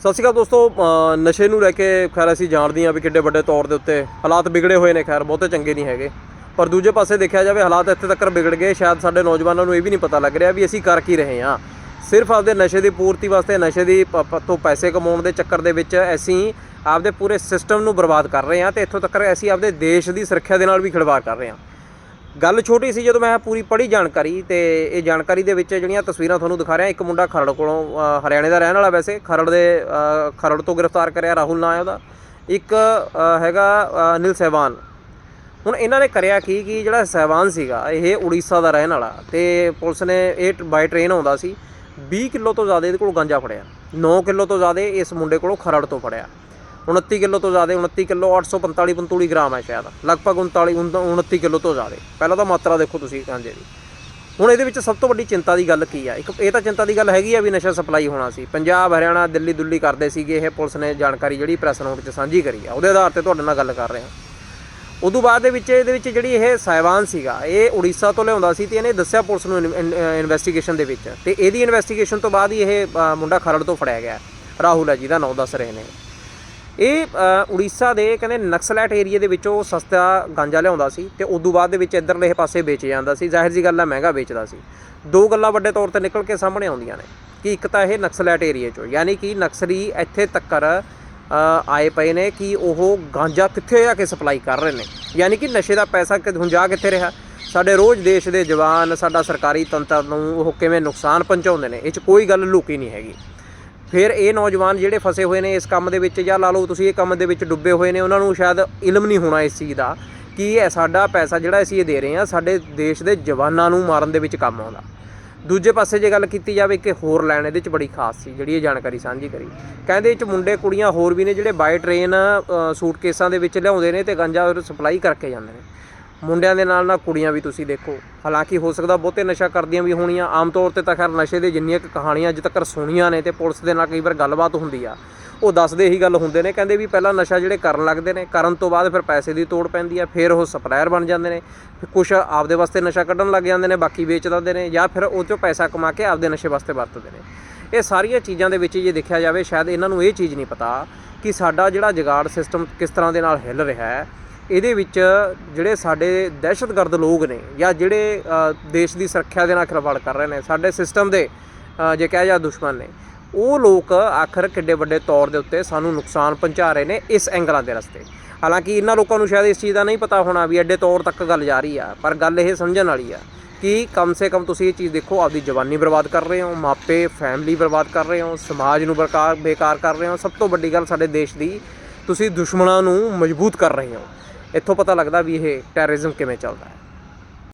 ਸਤਿ ਸ਼੍ਰੀ ਅਕਾਲ ਦੋਸਤੋ ਅ, ਨਸ਼ੇ ਨੂੰ ਲੈ ਕੇ ਖੈਰ ਅਸੀਂ ਜਾਣਦੇ ਹਾਂ ਵੀ ਕਿੱਡੇ ਵੱਡੇ ਤੌਰ ਦੇ ਉੱਤੇ ਹਾਲਾਤ ਵਿਗੜੇ ਹੋਏ ਨੇ ਖੈਰ ਬਹੁਤੇ ਚੰਗੇ ਨਹੀਂ ਹੈਗੇ। ਪਰ ਦੂਜੇ ਪਾਸੇ ਦੇਖਿਆ ਜਾਵੇ ਹਾਲਾਤ ਇੱਥੇ ਤੱਕ ਵਿਗੜ ਗਏ। ਸ਼ਾਇਦ ਸਾਡੇ ਨੌਜਵਾਨਾਂ ਨੂੰ ਇਹ ਵੀ ਨਹੀਂ ਪਤਾ ਲੱਗ ਰਿਹਾ ਵੀ ਅਸੀਂ ਕਰ ਕੀ ਰਹੇ ਹਾਂ। ਸਿਰਫ ਆਪਦੇ ਨਸ਼ੇ ਦੀ ਪੂਰਤੀ ਵਾਸਤੇ ਨਸ਼ੇ ਦੀ ਪ- ਪ- ਤੋਂ ਪੈਸੇ ਕਮਾਉਣ ਦੇ ਚੱਕਰ ਦੇ ਵਿੱਚ ਅਸੀਂ ਆਪਦੇ ਪੂਰੇ ਸਿਸਟਮ ਨੂੰ ਬਰਬਾਦ ਕਰ ਰਹੇ ਹਾਂ ਤੇ ਇੱਥੋਂ ਤੱਕ ਅਸੀਂ ਆਪਦੇ ਦੇਸ਼ ਦੀ ਸੁਰੱਖਿਆ ਦੇ ਨਾਲ ਵੀ ਖਿਲਵਾੜ ਕਰ ਰਹੇ ਹਾਂ। ਗੱਲ ਛੋਟੀ ਸੀ ਜਦੋਂ ਮੈਂ ਪੂਰੀ ਪੜ੍ਹੀ ਜਾਣਕਾਰੀ ਤੇ ਇਹ ਜਾਣਕਾਰੀ ਦੇ ਵਿੱਚ ਜਿਹੜੀਆਂ ਤਸਵੀਰਾਂ ਤੁਹਾਨੂੰ ਦਿਖਾ ਰਿਹਾ, ਇੱਕ ਮੁੰਡਾ ਖਰੜ ਕੋਲੋਂ ਹਰਿਆਣੇ ਦਾ ਰਹਿਣ ਵਾਲਾ ਵੈਸੇ, ਖਰੜ ਦੇ ਖਰੜ ਤੋਂ ਗ੍ਰਿਫਤਾਰ ਕਰਿਆ ਰਾਹੁਲ ਨਾਂ ਹੈ ਉਹਦਾ। ਇੱਕ ਹੈਗਾ ਅਨਿਲ ਸਹਿਬਾਨ ਹੁਣ ਇਹਨਾਂ ਨੇ ਕਰਿਆ ਕੀ ਕਿ ਜਿਹੜਾ ਸਹਿਬਾਨ ਸੀਗਾ, ਇਹ ਉੜੀਸਾ ਦਾ ਰਹਿਣ ਵਾਲਾ ਤੇ ਪੁਲਿਸ ਨੇ ਇਹ ਬਾਈ ਟ੍ਰੇਨ ਆਉਂਦਾ ਸੀ 20 ਕਿਲੋ ਤੋਂ ਜ਼ਿਆਦਾ ਇਹਦੇ ਕੋਲ ਗਾਂਜਾ ਫੜਿਆ। 9 ਕਿਲੋ ਤੋਂ ਜ਼ਿਆਦਾ ਇਸ ਮੁੰਡੇ ਕੋਲੋਂ ਖਰੜ ਤੋਂ ਫੜਿਆ। 29 ਕਿਲੋ ਤੋਂ ਜ਼ਿਆਦਾ 29 ਕਿਲੋ 845 45 ਗ੍ਰਾਮ ਹੈ ਸ਼ਾਇਦ। ਲਗਭਗ 39 29 ਕਿਲੋ ਤੋਂ ਜ਼ਿਆਦਾ। ਪਹਿਲਾਂ ਤਾਂ ਮਾਤਰਾ ਦੇਖੋ ਤੁਸੀਂ ਗਾਂਜੇ ਦੀ ਹੁਣ ਇਹਦੇ ਵਿੱਚ ਸਭ ਤੋਂ ਵੱਡੀ ਚਿੰਤਾ ਦੀ ਗੱਲ ਕੀ ਆ? ਇੱਕ, ਇਹ ਤਾਂ ਚਿੰਤਾ ਦੀ ਗੱਲ ਹੈਗੀ ਆ ਵੀ ਨਸ਼ਾ ਸਪਲਾਈ ਹੋਣਾ ਸੀ। ਪੰਜਾਬ, ਹਰਿਆਣਾ, ਦਿੱਲੀ, ਦੁੱਲੀ ਕਰਦੇ ਸੀਗੇ, ਇਹ ਪੁਲਿਸ ਨੇ ਜਾਣਕਾਰੀ ਜਿਹੜੀ ਪ੍ਰੈਸ ਨੋਟ 'ਚ ਸਾਂਝੀ ਕਰੀ ਆ। ਉਹਦੇ ਆਧਾਰ ਤੇ ਤੁਹਾਡੇ ਨਾਲ ਗੱਲ ਕਰ ਰਹੇ ਹਾਂ। ਉਦੋਂ ਬਾਅਦ ਦੇ ਵਿੱਚ ਇਹਦੇ ਵਿੱਚ ਜਿਹੜੀ ਇਹ ਸਾਇਵਾਨ ਸੀਗਾ, ਇਹ ਉੜੀਸਾ ਤੋਂ ਲਿਆਉਂਦਾ ਸੀ ਤੇ ਇਹਨੇ ਦੱਸਿਆ ਪੁਲਿਸ ਨੂੰ ਇਨਵੈਸਟੀਗੇਸ਼ਨ ਦੇ ਵਿੱਚ। ਤੇ ਇਹਦੀ ਇਨਵੈਸਟੀਗੇਸ਼ਨ ਤੋਂ ਬਾਅਦ ਹੀ ਇਹ ਮੁੰਡਾ ਖਰੜ ਤੋਂ ਫੜਿਆ ਗਿਆ। ਰਾਹੁਲ ਹੈ ਜਿਹਦਾ ਨਾਮ ਦੱਸ ਰਹੇ ਨੇ। ਇਹ ਉੜੀਸਾ ਦੇ ਕਹਿੰਦੇ ਨਕਸਲੈਟ ਏਰੀਆ ਦੇ ਵਿੱਚੋਂ ਸਸਤਾ ਗਾਂਜਾ ਲਿਆਉਂਦਾ ਸੀ ਤੇ ਉਦੋਂ ਬਾਅਦ ਦੇ ਵਿੱਚ ਇੱਧਰਲੇ ਪਾਸੇ ਵੇਚ ਜਾਂਦਾ ਸੀ। ਜ਼ਾਹਿਰ ਜੀ ਗੱਲ ਹੈ ਮਹਿੰਗਾ ਵੇਚਦਾ ਸੀ। ਦੋ ਗੱਲਾਂ ਵੱਡੇ ਤੌਰ ਤੇ ਨਿਕਲ ਕੇ ਸਾਹਮਣੇ ਆਉਂਦੀਆਂ ਨੇ ਕਿ ਇੱਕ ਤਾਂ ਇਹ ਨਕਸਲੈਟ ਏਰੀਆ ਚੋਂ, ਯਾਨੀ ਕਿ ਨਕਸਲੀ ਇੱਥੇ ਤੱਕਰ ਆਏ ਪਏ ਨੇ ਕਿ ਉਹ ਗਾਂਜਾ ਕਿੱਥੇ ਜਾ ਕੇ ਸਪਲਾਈ ਕਰ ਰਹੇ ਨੇ। ਯਾਨੀ ਕਿ ਨਸ਼ੇ ਦਾ ਪੈਸਾ ਕਿ ਹੁਣ ਜਾ ਕਿੱਥੇ ਰਿਹਾ? ਸਾਡੇ ਰੋਜ਼ ਦੇਸ਼ ਦੇ ਜਵਾਨ, ਸਾਡਾ ਸਰਕਾਰੀ ਤੰਤਰ ਨੂੰ ਉਹ ਕਿਵੇਂ ਨੁਕਸਾਨ ਪਹੁੰਚਾਉਂਦੇ ਨੇ, ਇਹ 'ਚ ਕੋਈ ਗੱਲ ਲੁਕੀ ਨਹੀਂ ਹੈਗੀ। ਫਿਰ ਇਹ ਨੌਜਵਾਨ ਜਿਹੜੇ ਫਸੇ ਹੋਏ ਨੇ ਇਸ ਕੰਮ ਦੇ ਵਿੱਚ ਜਾਂ ਲਾ ਲਓ ਤੁਸੀਂ ਇਹ ਕੰਮ ਦੇ ਵਿੱਚ ਡੁੱਬੇ ਹੋਏ ਨੇ, ਉਹਨਾਂ ਨੂੰ ਸ਼ਾਇਦ ਇਲਮ ਨਹੀਂ ਹੋਣਾ ਇਸ ਚੀਜ਼ ਦਾ ਕਿ ਇਹ ਸਾਡਾ ਪੈਸਾ ਜਿਹੜਾ ਅਸੀਂ ਇਹ ਦੇ ਰਹੇ ਹਾਂ, ਸਾਡੇ ਦੇਸ਼ ਦੇ ਜਵਾਨਾਂ ਨੂੰ ਮਾਰਨ ਦੇ ਵਿੱਚ ਕੰਮ ਆਉਂਦਾ। ਦੂਜੇ ਪਾਸੇ ਜੇ ਗੱਲ ਕੀਤੀ ਜਾਵੇ ਕਿ ਹੋਰ ਲੈਣ ਇਹਦੇ ਚ ਬੜੀ ਖਾਸ ਸੀ, ਜਿਹੜੀ ਇਹ ਜਾਣਕਾਰੀ ਸਾਂਝੀ ਕਰੀ। ਕਹਿੰਦੇ ਇਹ ਚ ਮੁੰਡੇ ਕੁੜੀਆਂ ਹੋਰ ਵੀ ਨੇ ਜਿਹੜੇ ਬਾਈ ਟ੍ਰੇਨ ਸੂਟਕੇਸਾਂ ਦੇ ਵਿੱਚ ਲਿਆਉਂਦੇ ਨੇ ਤੇ ਗੰਜਾ ਸਪਲਾਈ ਕਰਕੇ ਜਾਂਦੇ ਨੇ। ਮੁੰਡਿਆਂ ਦੇ ਨਾਲ ਨਾਲ ਕੁੜੀਆਂ ਵੀ ਤੁਸੀਂ ਦੇਖੋ। ਹਾਲਾਂਕਿ ਹੋ ਸਕਦਾ ਬਹੁਤੇ ਨਸ਼ਾ ਕਰਦੀਆਂ ਵੀ ਹੋਣੀਆਂ। ਆਮ ਤੌਰ ਤੇ ਤਾਂ ਖੈਰ ਨਸ਼ੇ ਦੇ ਜਿੰਨੀਆਂ ਕੁ ਕਹਾਣੀਆਂ ਅੱਜ ਤੱਕ ਸੁਣੀਆਂ ਨੇ ਤੇ ਪੁਲਿਸ ਦੇ ਨਾਲ ਕਈ ਵਾਰ ਗੱਲਬਾਤ ਹੁੰਦੀ ਆ। ਉਹ ਦੱਸਦੇ ਹੀ ਗੱਲ ਹੁੰਦੇ ਨੇ, ਕਹਿੰਦੇ ਵੀ ਪਹਿਲਾਂ ਨਸ਼ਾ ਜਿਹੜੇ ਕਰਨ ਲੱਗਦੇ ਨੇ, ਕਰਨ ਤੋਂ ਬਾਅਦ ਫਿਰ ਪੈਸੇ ਦੀ ਤੋੜ ਪੈਂਦੀ ਆ, ਫਿਰ ਉਹ ਸਪਲਾਇਰ ਬਣ ਜਾਂਦੇ ਨੇ। ਫਿਰ ਕੁਝ ਆਪਦੇ ਵਾਸਤੇ ਨਸ਼ਾ ਕੱਢਣ ਲੱਗ ਜਾਂਦੇ ਨੇ, ਬਾਕੀ ਵੇਚ ਦਿੰਦੇ ਨੇ ਜਾਂ ਫਿਰ ਉਹ ਚੋਂ ਪੈਸਾ ਕਮਾ ਕੇ ਆਪਦੇ ਨਸ਼ੇ ਵਾਸਤੇ ਵਰਤਦੇ ਨੇ। ਇਹ ਸਾਰੀਆਂ ਚੀਜ਼ਾਂ ਦੇ ਵਿੱਚ ਜੇ ਦੇਖਿਆ ਜਾਵੇ, ਸ਼ਾਇਦ ਇਹਨਾਂ ਨੂੰ ਇਹ ਚੀਜ਼ ਨਹੀਂ ਪਤਾ ਕਿ ਸਾਡਾ ਜਿਹੜਾ ਜਗਾੜ ਸਿਸਟਮ ਕਿਸ ਤਰ੍ਹਾਂ ਦੇ ਨਾਲ ਹਿੱਲ ਰਿਹਾ ਹੈ। ਇਹਦੇ ਵਿੱਚ ਜਿਹੜੇ ਸਾਡੇ ਦਹਿਸ਼ਤਗਰਦ ਲੋਕ ਨੇ ਜਾਂ ਜਿਹੜੇ ਦੇਸ਼ ਦੀ ਸੁਰੱਖਿਆ ਦੇ ਨਾਲ ਖਿਲਵਾੜ ਕਰ ਰਹੇ ਨੇ, ਸਾਡੇ ਸਿਸਟਮ ਦੇ ਜੇ ਕਹਿ ਜਾ ਦੁਸ਼ਮਣ ਨੇ, ਉਹ ਲੋਕ ਆਖਰ ਕਿੱਡੇ ਵੱਡੇ ਤੌਰ ਦੇ ਉੱਤੇ ਸਾਨੂੰ ਨੁਕਸਾਨ ਪਹੁੰਚਾ ਰਹੇ ਨੇ ਇਸ ਐਂਗਲਾਂ ਦੇ ਰਸਤੇ। ਹਾਲਾਂਕਿ ਇਹਨਾਂ ਲੋਕਾਂ ਨੂੰ ਸ਼ਾਇਦ ਇਸ ਚੀਜ਼ ਦਾ ਨਹੀਂ ਪਤਾ ਹੋਣਾ ਵੀ ਐਡੇ ਤੌਰ ਤੱਕ ਗੱਲ ਜਾ ਰਹੀ ਆ, ਪਰ ਗੱਲ ਇਹ ਸਮਝਣ ਵਾਲੀ ਆ ਕਿ ਕਮ ਸੇ ਕਮ ਤੁਸੀਂ ਇਹ ਚੀਜ਼ ਦੇਖੋ, ਆਪਦੀ ਜਵਾਨੀ ਬਰਬਾਦ ਕਰ ਰਹੇ ਹੋ, ਮਾਪੇ ਫੈਮਿਲੀ ਬਰਬਾਦ ਕਰ ਰਹੇ ਹੋ, ਸਮਾਜ ਨੂੰ ਬਰਕਾਰ ਬੇਕਾਰ ਕਰ ਰਹੇ ਹੋ, ਸਭ ਤੋਂ ਵੱਡੀ ਗੱਲ ਸਾਡੇ ਦੇਸ਼ ਦੀ ਤੁਸੀਂ ਦੁਸ਼ਮਣਾਂ ਨੂੰ ਮਜ਼ਬੂਤ ਕਰ ਰਹੇ ਹੋ। ਇੱਥੋਂ ਪਤਾ ਲੱਗਦਾ ਵੀ ਇਹ ਟੈਰਰਿਜ਼ਮ ਕਿਵੇਂ ਚੱਲਦਾ ਹੈ।